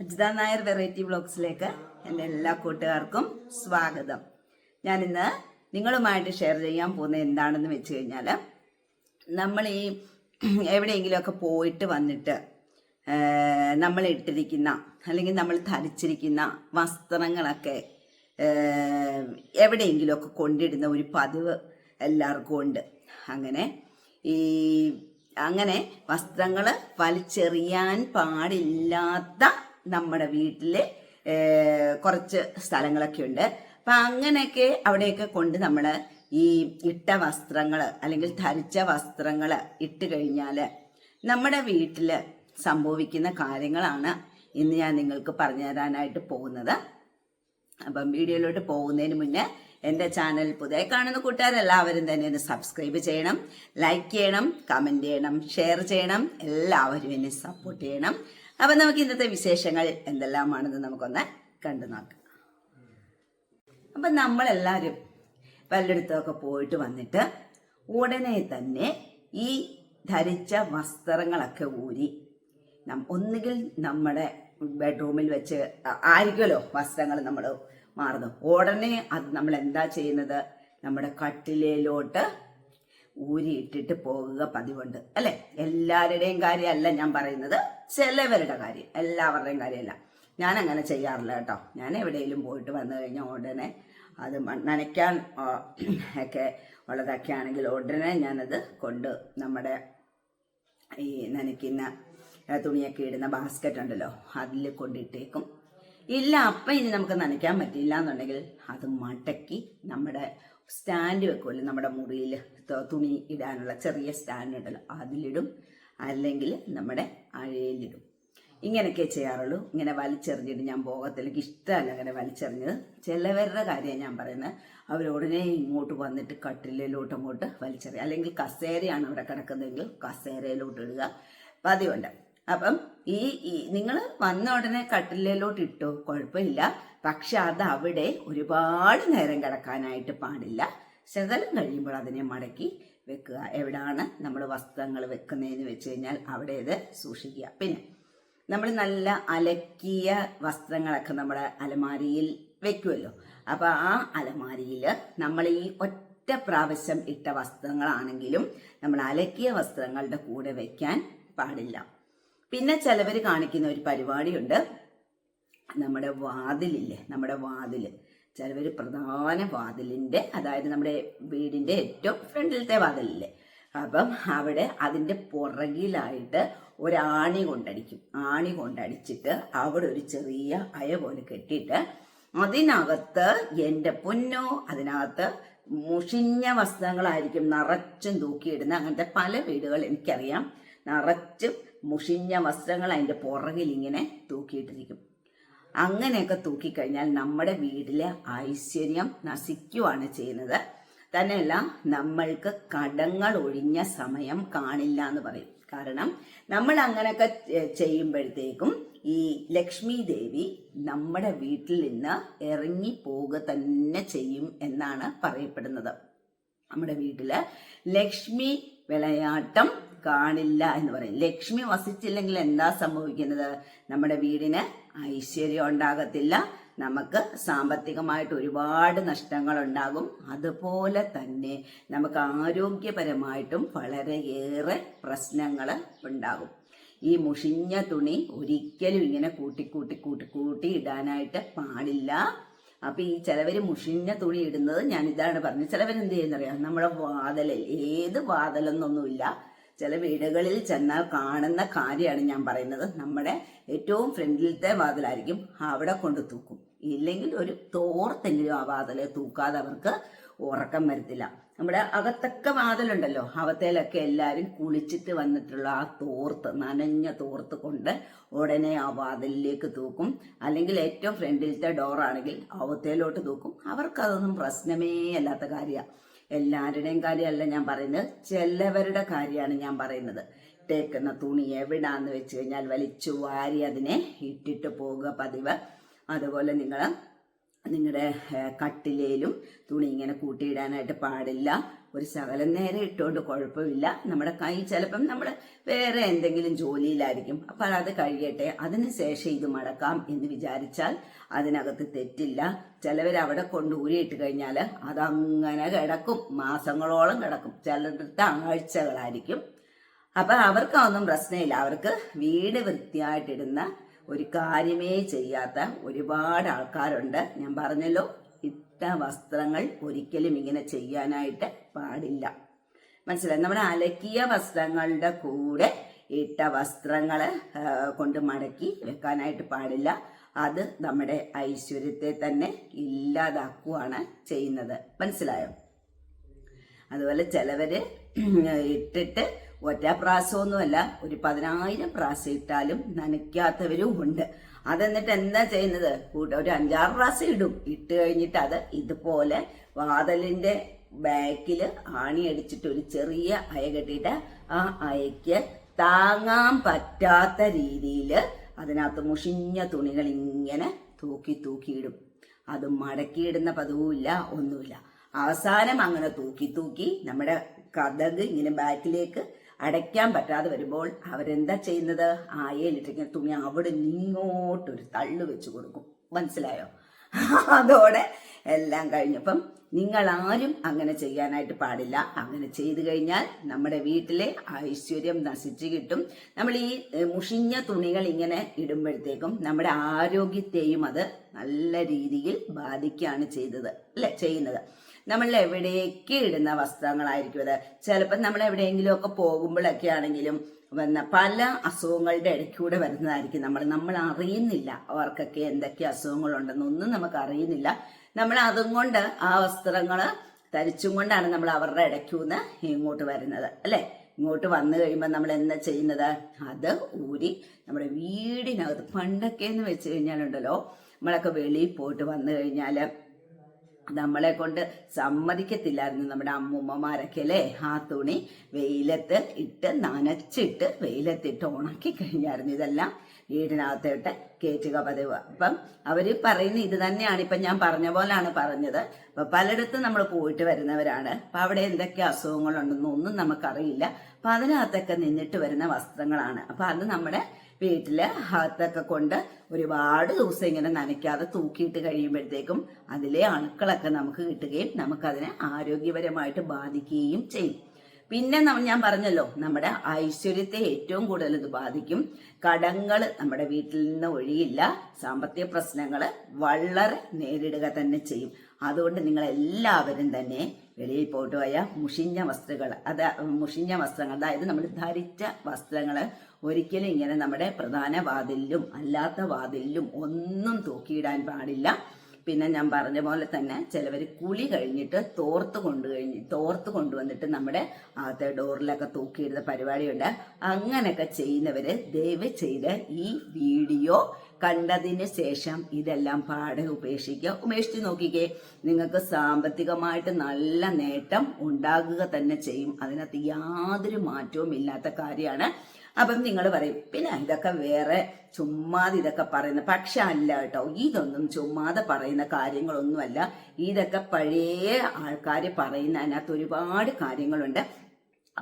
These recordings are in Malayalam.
അജിത നായർ വെറൈറ്റി വ്ളോഗ്സിലേക്ക് എന്റെ എല്ലാ കൂട്ടുകാർക്കും സ്വാഗതം. ഞാനിന്ന് നിങ്ങളുമായിട്ട് ഷെയർ ചെയ്യാൻ പോകുന്നത് എന്താണെന്ന് വെച്ച് കഴിഞ്ഞാൽ നമ്മൾ ഈ എവിടെയെങ്കിലുമൊക്കെ പോയിട്ട് വന്നിട്ട് നമ്മൾ ഇട്ടിരിക്കുന്ന അല്ലെങ്കിൽ നമ്മൾ ധരിച്ചിരിക്കുന്ന വസ്ത്രങ്ങളൊക്കെ എവിടെയെങ്കിലുമൊക്കെ കൊണ്ടിടുന്ന ഒരു പതിവ് എല്ലാവർക്കും ഉണ്ട്. അങ്ങനെ ഈ അങ്ങനെ വസ്ത്രങ്ങൾ വലിച്ചെറിയാൻ പാടില്ലാത്ത നമ്മുടെ വീട്ടിലെ കുറച്ച് സ്ഥലങ്ങളൊക്കെ ഉണ്ട്. അപ്പം അങ്ങനെയൊക്കെ അവിടെയൊക്കെ കൊണ്ട് നമ്മൾ ഈ ഇട്ട വസ്ത്രങ്ങൾ അല്ലെങ്കിൽ ധരിച്ച വസ്ത്രങ്ങൾ ഇട്ട് കഴിഞ്ഞാൽ നമ്മുടെ വീട്ടിൽ സംഭവിക്കുന്ന കാര്യങ്ങളാണ് ഇന്ന് ഞാൻ നിങ്ങൾക്ക് പറഞ്ഞു തരാനായിട്ട് പോകുന്നത്. അപ്പം വീഡിയോയിലോട്ട് പോകുന്നതിന് മുന്നേ എന്റെ ചാനൽ പുതിയ കാണുന്ന കൂട്ടുകാരെല്ലാവരും തന്നെ ഒന്ന് സബ്സ്ക്രൈബ് ചെയ്യണം ലൈക്ക് ചെയ്യണം കമന്റ് ചെയ്യണം ഷെയർ ചെയ്യണം എല്ലാവരും എന്നെ സപ്പോർട്ട് ചെയ്യണം. അപ്പം നമുക്ക് ഇന്നത്തെ വിശേഷങ്ങൾ എന്തെല്ലാമാണെന്ന് നമുക്കൊന്ന് കണ്ടു നോക്കാം. അപ്പം നമ്മളെല്ലാവരും പലയിടത്തൊക്കെ പോയിട്ട് വന്നിട്ട് ഉടനെ തന്നെ ഈ ധരിച്ച വസ്ത്രങ്ങളൊക്കെ ഊരി ഒന്നുകിൽ നമ്മുടെ ബെഡ്റൂമിൽ വെച്ച് ആയിരിക്കുമല്ലോ വസ്ത്രങ്ങൾ നമ്മൾ മാറുന്നു ഉടനെ അത് നമ്മൾ എന്താ ചെയ്യുന്നത്? നമ്മുടെ കട്ടിലയിലോട്ട് ഊരിയിട്ടിട്ട് പോകുക പതിവുണ്ട്. അല്ലെ? എല്ലാവരുടെയും കാര്യമല്ല ഞാൻ പറയുന്നത്. ചിലവരുടെ കാര്യം എല്ലാവരുടെയും കാര്യമല്ല. ഞാൻ അങ്ങനെ ചെയ്യാറില്ല കേട്ടോ. ഞാൻ എവിടെയെങ്കിലും പോയിട്ട് വന്നു കഴിഞ്ഞാൽ ഉടനെ അത് നനയ്ക്കാൻ ഒക്കെ ഉള്ളതൊക്കെ ആണെങ്കിൽ ഉടനെ ഞാനത് കൊണ്ട് നമ്മുടെ ഈ നനയ്ക്കുന്ന തുണിയൊക്കെ ഇടുന്ന ബാസ്ക്കറ്റ് ഉണ്ടല്ലോ അതിൽ കൊണ്ടിട്ടേക്കും. ഇല്ല അപ്പം ഇനി നമുക്ക് നനയ്ക്കാൻ പറ്റില്ല എന്നുണ്ടെങ്കിൽ അത് മടക്കി നമ്മുടെ സ്റ്റാൻഡ് വെക്കുമല്ലോ നമ്മുടെ മുറിയിൽ തുണി ഇടാനുള്ള ചെറിയ സ്റ്റാൻഡ് ഉണ്ടല്ലോ അതിലിടും. അല്ലെങ്കിൽ നമ്മുടെ അഴയിലിടും. ഇങ്ങനെയൊക്കെ ചെയ്യാറുള്ളൂ. ഇങ്ങനെ വലിച്ചെറിഞ്ഞിട്ട് ഞാൻ പോകത്തില്ലെങ്കിൽ ഇഷ്ടമല്ല അങ്ങനെ വലിച്ചെറിഞ്ഞത്. ചിലവരുടെ കാര്യം ഞാൻ പറയുന്നത്. അവർ ഉടനെ ഇങ്ങോട്ട് വന്നിട്ട് കട്ടിലിലോട്ട് അങ്ങോട്ട് വലിച്ചെറിയുക. അല്ലെങ്കിൽ കസേരയാണ് അവിടെ കിടക്കുന്നതെങ്കിൽ കസേരയിലോട്ട് ഇടുക. പതിവുണ്ട്. അപ്പം ഈ നിങ്ങൾ വന്ന ഉടനെ കട്ടിലിലോട്ട് ഇട്ടോ? കുഴപ്പമില്ല. പക്ഷെ അത് അവിടെ ഒരുപാട് നേരം കിടക്കാനായിട്ട് പാടില്ല. ശകലം കഴിയുമ്പോൾ അതിനെ മടക്കി വെക്കുക. എവിടാണ് നമ്മൾ വസ്ത്രങ്ങൾ വെക്കുന്നതെന്ന് വെച്ച് കഴിഞ്ഞാൽ അവിടെ ഇത് സൂക്ഷിക്കുക. പിന്നെ നമ്മൾ നല്ല അലക്കിയ വസ്ത്രങ്ങളൊക്കെ നമ്മുടെ അലമാരിയിൽ വെക്കുമല്ലോ അപ്പോൾ ആ അലമാരിയിൽ നമ്മൾ ഈ ഒറ്റ പ്രാവശ്യം ഇട്ട വസ്ത്രങ്ങളാണെങ്കിലും നമ്മൾ അലക്കിയ വസ്ത്രങ്ങളുടെ കൂടെ വെക്കാൻ പാടില്ല. പിന്നെ ചിലവർ കാണിക്കുന്ന ഒരു പരിപാടിയുണ്ട്. നമ്മുടെ വാതിലില്ലേ നമ്മുടെ വാതിൽ. ചിലവർ പ്രധാന വാതിലിന്റെ അതായത് നമ്മുടെ വീടിന്റെ ഏറ്റവും ഫ്രണ്ടിലത്തെ വാതിലില്ലേ. അപ്പം അവിടെ അതിന്റെ പുറകിലായിട്ട് ഒരാണി കൊണ്ടടിക്കും. ആണി കൊണ്ടടിച്ചിട്ട് അവിടെ ഒരു ചെറിയ അയ പോലെ കെട്ടിയിട്ട് അതിനകത്ത് എന്റെ പൊന്നോ അതിനകത്ത് മുഷിഞ്ഞ വസ്ത്രങ്ങളായിരിക്കും നിറച്ചും തൂക്കിയിടുന്ന അങ്ങനത്തെ പല വീടുകൾ എനിക്കറിയാം. നിറച്ചും മുഷിഞ്ഞ വസ്ത്രങ്ങൾ അതിന്റെ പുറകിൽ ഇങ്ങനെ തൂക്കിയിട്ടിരിക്കും. അങ്ങനെയൊക്കെ തൂക്കിക്കഴിഞ്ഞാൽ നമ്മുടെ വീട്ടിലെ ഐശ്വര്യം നശിക്കുവാണ് ചെയ്യുന്നത്. തന്നെയല്ല നമ്മൾക്ക് കടങ്ങൾ ഒഴിഞ്ഞ സമയം കാണില്ല എന്ന് പറയും. കാരണം നമ്മൾ അങ്ങനെയൊക്കെ ചെയ്യുമ്പോഴത്തേക്കും ഈ ലക്ഷ്മി ദേവി നമ്മുടെ വീട്ടിൽ നിന്ന് ഇറങ്ങി പോവുക തന്നെ ചെയ്യും എന്നാണ് പറയപ്പെടുന്നത്. നമ്മുടെ വീട്ടിൽ ലക്ഷ്മി വിളയാട്ടം കാണില്ല എന്ന് പറയും. ലക്ഷ്മി വസിച്ചില്ലെങ്കിൽ എന്താ സംഭവിക്കുന്നത്? നമ്മുടെ വീടിന് ഐശ്വര്യം ഉണ്ടാകത്തില്ല. നമുക്ക് സാമ്പത്തികമായിട്ട് ഒരുപാട് നഷ്ടങ്ങൾ ഉണ്ടാകും അതുപോലെ തന്നെ നമുക്ക് ആരോഗ്യപരമായിട്ടും വളരെയേറെ പ്രശ്നങ്ങൾ ഉണ്ടാകും. ഈ മുഷിഞ്ഞ തുണി ഒരിക്കലും ഇങ്ങനെ കൂട്ടി കൂട്ടി ഇടാനായിട്ട് പാടില്ല. അപ്പൊ ഈ ചിലവർ മുഷിഞ്ഞ തുണി ഇടുന്നത് ഞാൻ ഇതാണ് പറഞ്ഞത്. ചിലവർ എന്ത് ചെയ്യുന്നറിയാം? നമ്മുടെ വാതലിൽ ഏത് വാതലെന്നൊന്നുമില്ല ചില വീടുകളിൽ ചെന്നാൽ കാണുന്ന കാര്യമാണ് ഞാൻ പറയുന്നത്. നമ്മുടെ ഏറ്റവും ഫ്രണ്ടിലത്തെ വാതിലായിരിക്കും അവിടെ കൊണ്ട് തൂക്കും. ഇല്ലെങ്കിൽ ഒരു തോർത്തെങ്കിലും ആ വാതിലെ തൂക്കാതെ അവർക്ക് ഉറക്കം വരത്തില്ല. നമ്മുടെ അകത്തൊക്കെ വാതിലുണ്ടല്ലോ അവത്തേലൊക്കെ എല്ലാവരും കുളിച്ചിട്ട് വന്നിട്ടുള്ള ആ തോർത്ത് നനഞ്ഞ തോർത്ത് കൊണ്ട് ഉടനെ ആ വാതിലിലേക്ക് തൂക്കും. അല്ലെങ്കിൽ ഏറ്റവും ഫ്രണ്ടിലത്തെ ഡോറാണെങ്കിൽ അവത്തേലോട്ട് തൂക്കും. അവർക്കതൊന്നും പ്രശ്നമേ അല്ലാത്ത കാര്യമാണ് എല്ലാവരുടെയും കാര്യമല്ല ഞാൻ പറയുന്നത്. ചിലവരുടെ കാര്യമാണ് ഞാൻ പറയുന്നത്. തേക്കുന്ന തുണി എവിടാന്ന് വെച്ച് കഴിഞ്ഞാൽ വലിച്ചു വാരി അതിനെ ഇട്ടിട്ട് പോകുക പതിവ്. അതുപോലെ നിങ്ങൾ നിങ്ങളുടെ കട്ടിലേലും തുണി ഇങ്ങനെ കൂട്ടിയിടാനായിട്ട് പാടില്ല. ഒരു ശകലം നേരം ഇട്ടുകൊണ്ട് കുഴപ്പമില്ല. നമ്മുടെ കൈ ചിലപ്പം നമ്മൾ വേറെ എന്തെങ്കിലും ജോലിയിലായിരിക്കും. അപ്പോൾ അത് കഴിയട്ടെ. അതിനുശേഷം ഇത് മടക്കാം എന്ന് വിചാരിച്ചാൽ അതിനകത്ത് തെറ്റില്ല. ചിലവർ അവിടെ കൊണ്ട് ഊരിയിട്ട് കഴിഞ്ഞാൽ അതങ്ങനെ കിടക്കും. മാസങ്ങളോളം കിടക്കും. ചിലരുടെ ആഴ്ചകളായിരിക്കും അപ്പൊ അവർക്കൊന്നും പ്രശ്നമില്ല. അവർക്ക് വീട് വൃത്തിയായിട്ടിടുന്ന ഒരു കാര്യമേ ചെയ്യാത്ത ഒരുപാട് ആൾക്കാരുണ്ട്. ഞാൻ പറഞ്ഞല്ലോ. ഇട്ട വസ്ത്രങ്ങൾ ഒരിക്കലും ഇങ്ങനെ ചെയ്യാനായിട്ട് പാടില്ല. മനസ്സിലായി? നമ്മുടെ അലക്കിയ വസ്ത്രങ്ങളുടെ കൂടെ ഇട്ട വസ്ത്രങ്ങൾ കൊണ്ട് മടക്കി വെക്കാനായിട്ട് പാടില്ല. അത് നമ്മുടെ ഐശ്വര്യത്തെ തന്നെ ഇല്ലാതാക്കുവാണ് ചെയ്യുന്നത്. മനസ്സിലായോ? അതുപോലെ ചിലവര് ഇട്ടിട്ട് ഒറ്റ പ്രാസമൊന്നുമല്ല ഒരു പതിനായിരം പ്രാസം ഇട്ടാലും നനയ്ക്കാത്തവരും ഉണ്ട്. അതെന്നിട്ട് എന്താ ചെയ്യുന്നത്? ഒരു അഞ്ചാറ് പ്രാസം ഇടും. ഇട്ട് കഴിഞ്ഞിട്ട് അത് ഇതുപോലെ വാതലിന്റെ ബാക്കിൽ ആണി അടിച്ചിട്ട് ഒരു ചെറിയ അയ കെട്ടിയിട്ട് ആ അയക്ക് താങ്ങാൻ പറ്റാത്ത രീതിയിൽ അതിനകത്ത് മുഷിഞ്ഞ തുണികൾ ഇങ്ങനെ തൂക്കി തൂക്കിയിടും അത് മടക്കിയിടുന്ന പതിവുമില്ല ഒന്നുമില്ല. അവസാനം അങ്ങനെ തൂക്കി തൂക്കി നമ്മുടെ കഥക് ഇങ്ങനെ ബാക്കിലേക്ക് അടയ്ക്കാൻ പറ്റാതെ വരുമ്പോൾ അവരെന്താ ചെയ്യുന്നത്? ആയയിലിട്ടിരിക്കുന്ന തുണി അവിടെ നിങ്ങോട്ടൊരു തള്ളു വെച്ച് കൊടുക്കും. മനസ്സിലായോ? അതോടെ എല്ലാം കഴിഞ്ഞപ്പം നിങ്ങൾ ആരും അങ്ങനെ ചെയ്യാനായിട്ട് പാടില്ല. അങ്ങനെ ചെയ്തു കഴിഞ്ഞാൽ നമ്മുടെ വീട്ടിലെ ഐശ്വര്യം നശിച്ചു കിട്ടും. നമ്മൾ ഈ മുഷിഞ്ഞ തുണികൾ ഇങ്ങനെ ഇടുമ്പോഴത്തേക്കും നമ്മുടെ ആരോഗ്യത്തെയും അത് നല്ല രീതിയിൽ ബാധിക്കുകയാണ് ചെയ്തത്. അല്ലെ? ചെയ്യുന്നത്. നമ്മൾ എവിടേക്ക് ഇടുന്ന വസ്ത്രങ്ങളായിരിക്കും അത് ചിലപ്പോൾ നമ്മൾ എവിടെയെങ്കിലും ഒക്കെ പോകുമ്പോഴൊക്കെ ആണെങ്കിലും വന്ന പല അസുഖങ്ങളുടെ ഇടയ്ക്കൂടെ വരുന്നതായിരിക്കും. നമ്മൾ നമ്മൾ അറിയുന്നില്ല അവർക്കൊക്കെ എന്തൊക്കെ അസുഖങ്ങളുണ്ടെന്നൊന്നും നമുക്ക് അറിയുന്നില്ല. നമ്മൾ അതും കൊണ്ട് ആ വസ്ത്രങ്ങൾ ധരിച്ചും കൊണ്ടാണ് നമ്മൾ അവരുടെ ഇടയ്ക്കൂന്ന് ഇങ്ങോട്ട് വരുന്നത്. അല്ലേ? ഇങ്ങോട്ട് വന്നു കഴിയുമ്പോൾ നമ്മൾ എന്താ ചെയ്യുന്നത്? അത് ഊരി നമ്മുടെ വീടിനകത്ത് പണ്ടൊക്കെ എന്ന് വെച്ച് കഴിഞ്ഞാലുണ്ടല്ലോ നമ്മളൊക്കെ വെളിയിൽ പോയിട്ട് വന്നു കഴിഞ്ഞാൽ നമ്മളെ കൊണ്ട് സമ്മതിക്കത്തില്ലായിരുന്നു നമ്മുടെ അമ്മൂമ്മമാരൊക്കെ അല്ലേ? ആ തുണി വെയിലത്ത് ഇട്ട് നനച്ചിട്ട് വെയിലത്തിട്ട് ഉണക്കി കഴിഞ്ഞായിരുന്നു ഇതെല്ലാം വീടിനകത്തോട്ട് കയറ്റുക പതിവ്. അപ്പം അവർ പറയുന്ന ഇത് തന്നെയാണ് ഇപ്പം ഞാൻ പറഞ്ഞ പോലാണ് പറഞ്ഞത്. അപ്പം പലയിടത്തും നമ്മൾ പോയിട്ട് വരുന്നവരാണ്. അപ്പം അവിടെ എന്തൊക്കെ അസുഖങ്ങളുണ്ടെന്നൊന്നും നമുക്കറിയില്ല. അപ്പം അതിനകത്തൊക്കെ നിന്നിട്ട് വരുന്ന വസ്ത്രങ്ങളാണ്. അപ്പം അത് നമ്മുടെ വീട്ടിൽ അകത്തൊക്കെ കൊണ്ട് ഒരുപാട് ദിവസം ഇങ്ങനെ നനയ്ക്കാതെ തൂക്കിയിട്ട് കഴിയുമ്പോഴത്തേക്കും അതിലെ അണുക്കളൊക്കെ നമുക്ക് കിട്ടുകയും നമുക്കതിനെ ആരോഗ്യപരമായിട്ട് ബാധിക്കുകയും ചെയ്യും. പിന്നെ ഞാൻ പറഞ്ഞല്ലോ നമ്മുടെ ഐശ്വര്യത്തെ ഏറ്റവും കൂടുതൽ ഇത് ബാധിക്കും. കടങ്ങൾ നമ്മുടെ വീട്ടിൽ നിന്ന് ഒഴിയില്ല സാമ്പത്തിക പ്രശ്നങ്ങൾ വളരെ നേരിടുക തന്നെ ചെയ്യും. അതുകൊണ്ട് നിങ്ങൾ എല്ലാവരും തന്നെ വെളിയിൽ പോയിട്ട് പോയ മുഷിഞ്ഞ വസ്ത്രങ്ങൾ അത് മുഷിഞ്ഞ വസ്ത്രങ്ങൾ. അതായത് നമ്മൾ ധരിച്ച വസ്ത്രങ്ങൾ ഒരിക്കലും ഇങ്ങനെ നമ്മുടെ പ്രധാന വാതിലിലും അല്ലാത്ത വാതിലിലും ഒന്നും തൂക്കിയിടാൻ പാടില്ല. പിന്നെ ഞാൻ പറഞ്ഞ പോലെ തന്നെ ചിലവർ കുളി കഴിഞ്ഞിട്ട് തോർത്ത് കൊണ്ടു കഴിഞ്ഞ് തോർത്ത് കൊണ്ടുവന്നിട്ട് നമ്മുടെ അകത്തെ ഡോറിലൊക്കെ തൂക്കിയിടുന്ന പരിപാടിയുണ്ട്. അങ്ങനെയൊക്കെ ചെയ്യുന്നവര് ദയവ് ചെയ്ത് ഈ വീഡിയോ കണ്ടതിന് ശേഷം ഇതെല്ലാം പാടെ ഉപേക്ഷിക്കുക. ഉപേക്ഷിച്ച് നോക്കിക്കേ നിങ്ങൾക്ക് സാമ്പത്തികമായിട്ട് നല്ല നേട്ടം ഉണ്ടാകുക തന്നെ ചെയ്യും. അതിനകത്ത് യാതൊരു മാറ്റവും ഇല്ലാത്ത കാര്യമാണ്. അപ്പം നിങ്ങൾ പറയും പിന്നെ ഇതൊക്കെ വേറെ ചുമ്മാതെ ഇതൊക്കെ പറയുന്ന പക്ഷെ അല്ല കേട്ടോ ഇതൊന്നും ചുമ്മാതെ പറയുന്ന കാര്യങ്ങളൊന്നുമല്ല. ഇതൊക്കെ പഴയ ആൾക്കാർ പറയുന്ന അതിനകത്ത് ഒരുപാട് കാര്യങ്ങളുണ്ട്.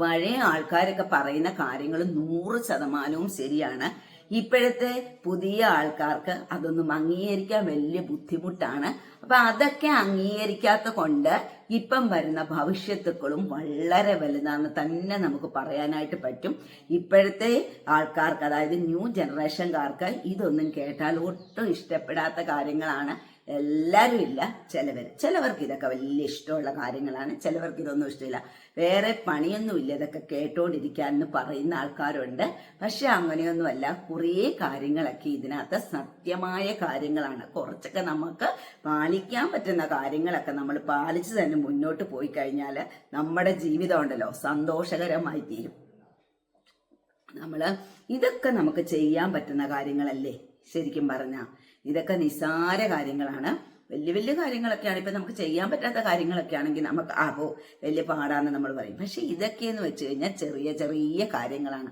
പഴയ ആൾക്കാരൊക്കെ പറയുന്ന കാര്യങ്ങൾ നൂറ് ശതമാനവും ശരിയാണ്. ഇപ്പോഴത്തെ പുതിയ ആൾക്കാർക്ക് അതൊന്നും അംഗീകരിക്കാൻ വലിയ ബുദ്ധിമുട്ടാണ്. അപ്പൊ അതൊക്കെ അംഗീകരിക്കാത്ത കൊണ്ട് ഇപ്പം വരുന്ന ഭവിഷ്യത്തുക്കളും വളരെ വലുതാണെന്ന് തന്നെ നമുക്ക് പറയാനായിട്ട് പറ്റും. ഇപ്പോഴത്തെ ആൾക്കാർക്ക് അതായത് ന്യൂ ജനറേഷൻകാർക്ക് ഇതൊന്നും കേട്ടാൽ ഒട്ടും ഇഷ്ടപ്പെടാത്ത കാര്യങ്ങളാണ്. എല്ലാവരും ഇല്ല. ചിലവർ ചിലവർക്ക് ഇതൊക്കെ വലിയ ഇഷ്ടമുള്ള കാര്യങ്ങളാണ്. ചിലവർക്ക് ഇതൊന്നും ഇഷ്ടമില്ല. വേറെ പണിയൊന്നുമില്ല ഇതൊക്കെ കേട്ടോണ്ടിരിക്കാൻ എന്ന് പറയുന്ന ആൾക്കാരുണ്ട്. പക്ഷെ അങ്ങനെയൊന്നുമല്ല കുറേ കാര്യങ്ങളൊക്കെ ഇതിനകത്ത് സത്യമായ കാര്യങ്ങളാണ്. കുറച്ചൊക്കെ നമുക്ക് പാലിക്കാൻ പറ്റുന്ന കാര്യങ്ങളൊക്കെ നമ്മൾ പാലിച്ച് തന്നെ മുന്നോട്ട് പോയി കഴിഞ്ഞാൽ നമ്മുടെ ജീവിതം ഉണ്ടല്ലോ സന്തോഷകരമായി തീരും. നമ്മൾ ഇതൊക്കെ നമുക്ക് ചെയ്യാൻ പറ്റുന്ന കാര്യങ്ങളല്ലേ? ശരിക്കും പറഞ്ഞാൽ ഇതൊക്കെ നിസാര കാര്യങ്ങളാണ്. വലിയ വലിയ കാര്യങ്ങളൊക്കെയാണ്. ഇപ്പം നമുക്ക് ചെയ്യാൻ പറ്റാത്ത കാര്യങ്ങളൊക്കെ ആണെങ്കിൽ നമുക്ക് ആകോ വലിയ പാടാന്ന് നമ്മൾ പറയും. പക്ഷെ ഇതൊക്കെയെന്ന് വെച്ച് കഴിഞ്ഞാൽ ചെറിയ ചെറിയ കാര്യങ്ങളാണ്.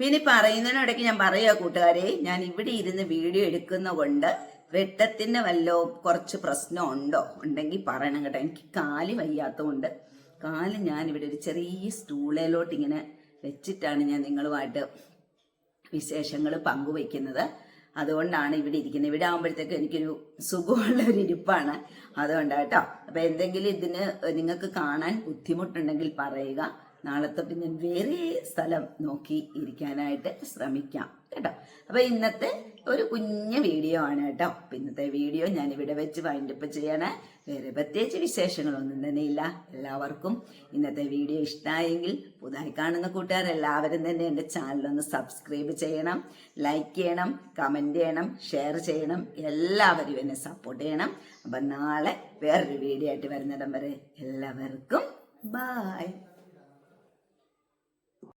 പിന്നെ പറയുന്നതിനിടയ്ക്ക് ഞാൻ പറയാ കൂട്ടുകാരെ ഞാൻ ഇവിടെ ഇരുന്ന് വീഡിയോ എടുക്കുന്ന കൊണ്ട് വെട്ടത്തിന് വല്ലോ കുറച്ച് പ്രശ്നം ഉണ്ടോ? ഉണ്ടെങ്കിൽ പറയണം കേട്ടോ. എനിക്ക് കാൽ വയ്യാത്തതുകൊണ്ട് കാൽ ഞാൻ ഇവിടെ ഒരു ചെറിയ സ്റ്റൂളിലോട്ട് ഇങ്ങനെ വെച്ചിട്ടാണ് ഞാൻ നിങ്ങളുമായിട്ട് വിശേഷങ്ങൾ പങ്കുവയ്ക്കുന്നത്. അതുകൊണ്ടാണ് ഇവിടെ ഇരിക്കുന്നത്. ഇവിടെ ആകുമ്പോഴത്തേക്ക് എനിക്കൊരു സുഖമുള്ള ഒരു ഇരിപ്പാണ്. അതുകൊണ്ടാണ് കേട്ടോ അപ്പൊ എന്തെങ്കിലും ഇതിന് നിങ്ങൾക്ക് കാണാൻ ബുദ്ധിമുട്ടുണ്ടെങ്കിൽ പറയുക. നാളെ പിന്നെ വേറെ സ്ഥലം നോക്കി ഇരിക്കാനായിട്ട് ശ്രമിക്കാം. കേട്ടോ. അപ്പൊ ഇന്നത്തെ ഒരു കുഞ്ഞു വീഡിയോ ആണ് കേട്ടോ. ഇന്നത്തെ വീഡിയോ ഞാൻ ഇവിടെ വെച്ച് വൈൻഡപ്പ് ചെയ്യണേ. വേറെ പ്രത്യേകിച്ച് വിശേഷങ്ങളൊന്നും തന്നെ ഇല്ല എല്ലാവർക്കും ഇന്നത്തെ വീഡിയോ ഇഷ്ടമായെങ്കിൽ പുതുതായി കാണുന്ന കൂട്ടുകാർ എല്ലാവരും തന്നെ എന്റെ ചാനലൊന്ന് സബ്സ്ക്രൈബ് ചെയ്യണം ലൈക്ക് ചെയ്യണം കമന്റ് ചെയ്യണം ഷെയർ ചെയ്യണം എല്ലാവരും എന്നെ സപ്പോർട്ട് ചെയ്യണം. അപ്പം നാളെ വേറൊരു വീഡിയോ ആയിട്ട് വരുന്നിടം വരെ എല്ലാവർക്കും ബായ്